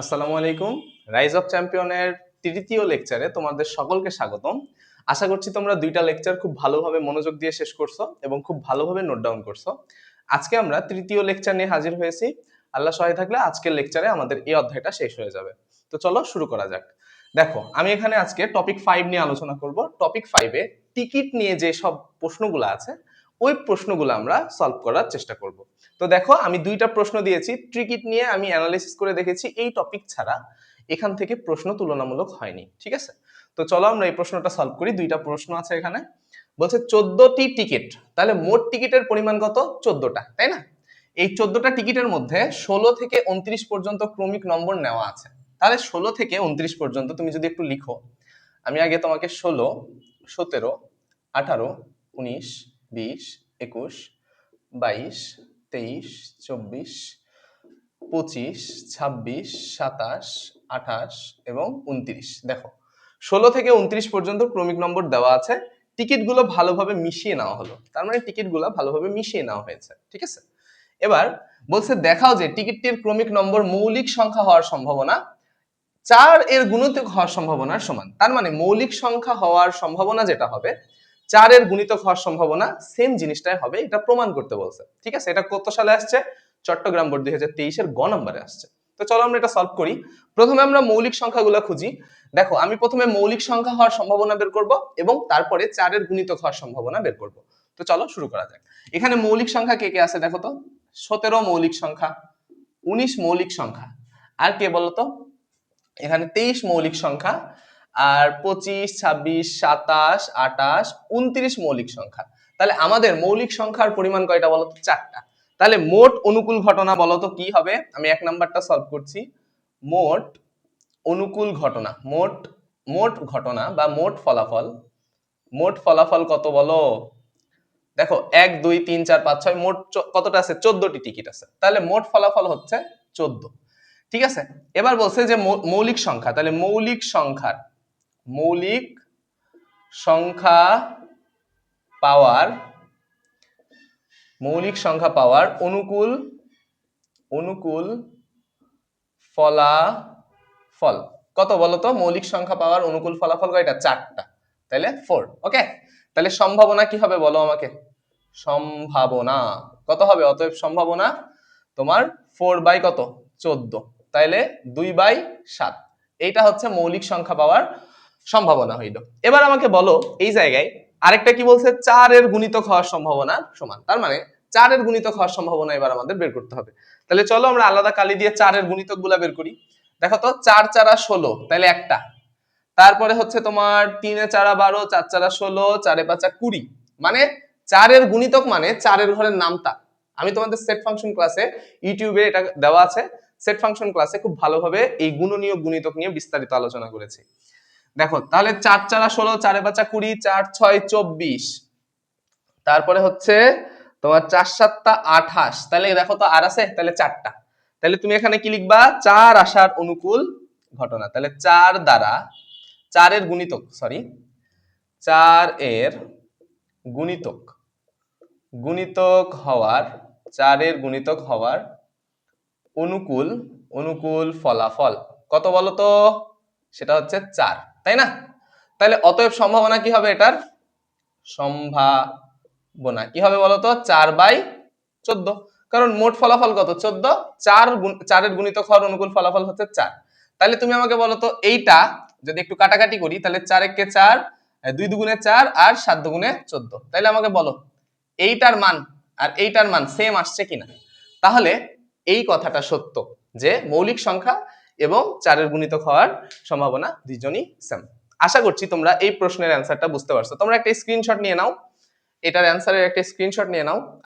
আসসালামু আলাইকুম। Rise of চ্যাম্পিয়নের তৃতীয় লেকচারে তোমাদের সকলকে স্বাগতম। আশা করছি তোমরা দুইটা লেকচার খুব ভালোভাবে মনোযোগ দিয়ে শেষ করছ এবং খুব ভালোভাবে নোট ডাউন করছ। আজকে আমরা তৃতীয় লেকচার নিয়ে হাজির হয়েছি। আল্লাহ সহায় থাকলে আজকের লেকচারে আমাদের এই অধ্যায়টা শেষ হয়ে যাবে। তো চলো শুরু করা যাক। দেখো, আমি এখানে আজকে টপিক ফাইভ নিয়ে আলোচনা করব। টপিক ফাইভে টিকিট নিয়ে যে সব প্রশ্নগুলো আছে ওই প্রশ্নগুলো আমরা সলভ করার চেষ্টা করব। তো দেখো, আমি দুইটা প্রশ্ন দিয়েছি টিকিট নিয়ে আমি অ্যানালাইসিস করে দেখেছি, এই টপিক ছাড়া এখান থেকে প্রশ্ন তুলনামূলক হয়নি, ঠিক আছে? তো চলো আমরা এই প্রশ্নটা সলভ করি, দুইটা প্রশ্ন আছে এখানে। বলছে, চোদ্দটি টিকিট তাহলে মোট টিকিটের পরিমাণ কত? চোদ্দটা, তাই না? এই চোদ্দটা টিকিটের মধ্যে ষোলো থেকে উনত্রিশ পর্যন্ত ক্রমিক নম্বর নেওয়া আছে। তাহলে ষোলো থেকে উনত্রিশ পর্যন্ত তুমি যদি একটু লিখো, আমি আগে তোমাকে ষোলো, সতেরো, আঠারো, উনিশ বিশ, একুশ, বাইশ, তেইশ, চব্বিশ, পঁচিশ, ছাব্বিশ, সাতাশ, আঠাশ এবং উনত্রিশ। দেখো, ষোলো থেকে উনত্রিশ পর্যন্ত ক্রমিক নম্বর দেওয়া আছে। টিকিটগুলো ভালোভাবে মিশিয়ে নেওয়া হলো। তার মানে টিকিটগুলো ভালোভাবে মিশিয়ে নেওয়া হয়েছে, ঠিক আছে? এবার বলছে, দেখাও যে টিকিটটির ক্রমিক নম্বর মৌলিক সংখ্যা হওয়ার সম্ভাবনা চার এর গুণিতক হওয়ার সম্ভাবনার সমান। তার মানে মৌলিক সংখ্যা হওয়ার সম্ভাবনা যেটা হবে চারের গুণিতক হওয়ার সম্ভাবনা সেম জিনিসটাই হবে, এটা প্রমাণ করতে বলছে। ঠিক আছে? এটা কত সালে আসছে? চট্টগ্রাম বোর্ড দুই হাজার তেইশের গ নম্বরে আসছে। তো চলো আমরা এটা সলভ করি। প্রথমে আমরা মৌলিক সংখ্যাগুলো খুঁজি। দেখো, আমি প্রথমে মৌলিক সংখ্যা হওয়ার সম্ভাবনা বের করব এবং তারপরে চারের গুণিতক হওয়ার সম্ভাবনা বের করব। তো চলো শুরু করা যাক। এখানে মৌলিক সংখ্যা কে কে আছে দেখো তো? সতেরো মৌলিক সংখ্যা, উনিশ মৌলিক সংখ্যা, আর কে বলতো? এখানে তেইশ মৌলিক সংখ্যা আর পঁচিশ, ছাব্বিশ, সাতাশ, আটাশ, উনত্রিশ মৌলিক সংখ্যা। তাহলে আমাদের মৌলিক সংখ্যার পরিমাণ কয়টা বলতো? চারটা। তাহলে মোট অনুকূল ঘটনা বলতো কি হবে? আমি এক নাম্বারটা সলভ করছি। মোট অনুকূল ঘটনা, মোট মোট ঘটনা বা মোট ফলাফল মোট ফলাফল কত বলো? দেখো, এক, দুই, তিন, চার, পাঁচ, ছয়, মোট কতটা আছে? চোদ্দটি টিকিট আছে। তাহলে মোট ফলাফল হচ্ছে চোদ্দ। ঠিক আছে? এবার বলছে যে মৌলিক সংখ্যা, তাহলে মৌলিক সংখ্যার মৌলিক সংখ্যা পাওয়ার, মৌলিক সংখ্যা পাওয়ার অনুকূল অনুকূল ফলাফল। কত বলতো মৌলিক সংখ্যা পাওয়ার অনুকূল ফলাফল কয়টা? চারটা। তাহলে ফোর ওকে তাহলে সম্ভাবনা কি হবে বলো আমাকে? সম্ভাবনা। কত হবে? অতএব সম্ভাবনা তোমার ফোর বাই কত? চোদ্দ। তাইলে দুই বাই সাত। এইটা হচ্ছে মৌলিক সংখ্যা পাওয়ার সম্ভাবনা হইল। এবার আমাকে বলো, এই জায়গায় আরেকটা কি বলছে? চারের গুণিতক হওয়ার সম্ভাবনা সমান। তার মানে চারের গুণিতক হওয়ার সম্ভাবনা এবার আমাদের বের করতে হবে। তাহলে চলো আমরা আলাদা কালি দিয়ে চারের গুণিতকগুলা বের করি। দেখো তো, চার, চারা ষোলো, তাহলে একটা। তারপরে হচ্ছে তোমার তিনে চারা বারো, চার চারা ষোলো, চারে পাঁচা কুড়ি। মানে চারের গুণিতক মানে চারের ঘরের নামতা। আমি তোমাদের সেট ফাংশন ক্লাসে ইউটিউবে এটা দেওয়া আছে। সেট ফাংশন ক্লাসে খুব ভালোভাবে এই গুণনীয় গুণিতক নিয়ে বিস্তারিত আলোচনা করেছি। দেখো, তাহলে চার চারা ষোলো, চারে পাঁচা কুড়ি, চার ছয় চব্বিশ। তারপরে হচ্ছে তোমার চার সাতটা আঠাশ। তাহলে দেখো তো আর আছে, তাহলে চারটা। তাহলে তুমি এখানে কি লিখবা? চার আসার অনুকূল ঘটনা। তাহলে চার দ্বারা চারের গুণিতক সরি চার এর গুণিতক। গুণিতক হওয়ার, চারের গুণিতক হওয়ার অনুকূল অনুকূল ফলাফল। কত বলো তো সেটা হচ্ছে চার। তাই না? তাহলে অতএব সম্ভাবনা কি হবে এটার? সম্ভাবনা। কি হবে বলতো? চার বাই চোদ্দ। কারণ মোট ফলাফল কত? চোদ্দ। চার চারের গুণিতক হওয়ার অনুকূল ফলাফল হচ্ছে চার। তাহলে তুমি আমাকে বলো তো এইটা যদি একটু কাটাকাটি করি, তাহলে চার একে চার দুই দুগুণে চার আর সাত দুগুণে চোদ্দ। তাহলে আমাকে বলো, এইটার মান আর এইটার মান সেম আসছে কিনা? তাহলে এই কথাটা সত্য যে মৌলিক সংখ্যা এবং চারের গুণিতক হওয়ার সম্ভাবনা দুজনই সেম আশা করছি তোমরা এই প্রশ্নের অ্যান্সারটা বুঝতে পারছ। তোমরা একটা স্ক্রিনশট নিয়ে নাও। এটার অ্যান্সারের একটা স্ক্রিনশট নিয়ে নাও।